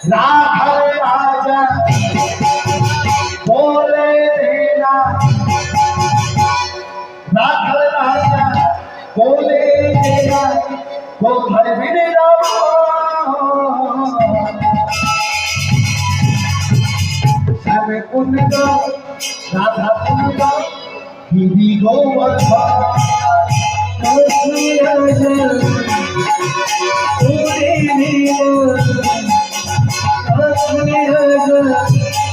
রাখাল রাজা বলে না। রাখাল রাজা বলে না। কোথায় ফিরে যাব শ্যামে কুন্দ রাধা কুন্দ গিরি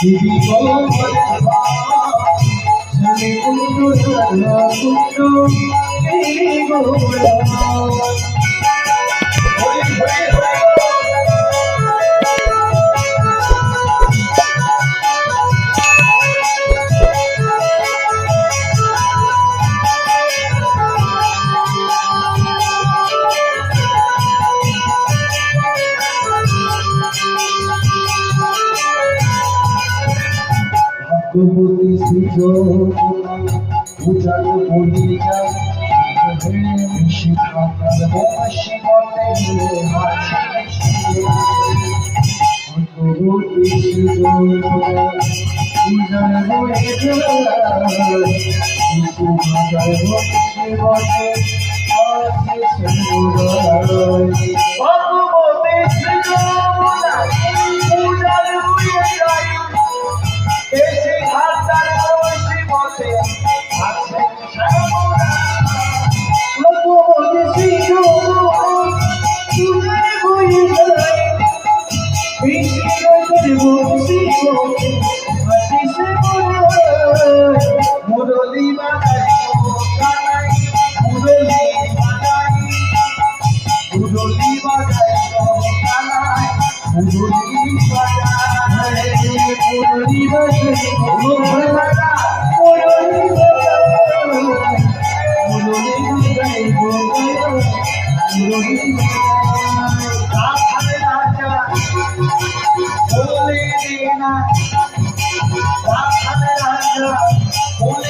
গিরি ভগবতী সুযোগনা উজাল বলি যায় মুরলি বাজাই কানাই মুরলি বাজাই মুরলি বাজাই কানাই মুরলি বাজাই মুরলি বাজাই মুরলি বাজাই মুরলি বাজাই মুরলি বাজাই মুরলি বাজাই রাজা বলে রাখাল রাজা বলে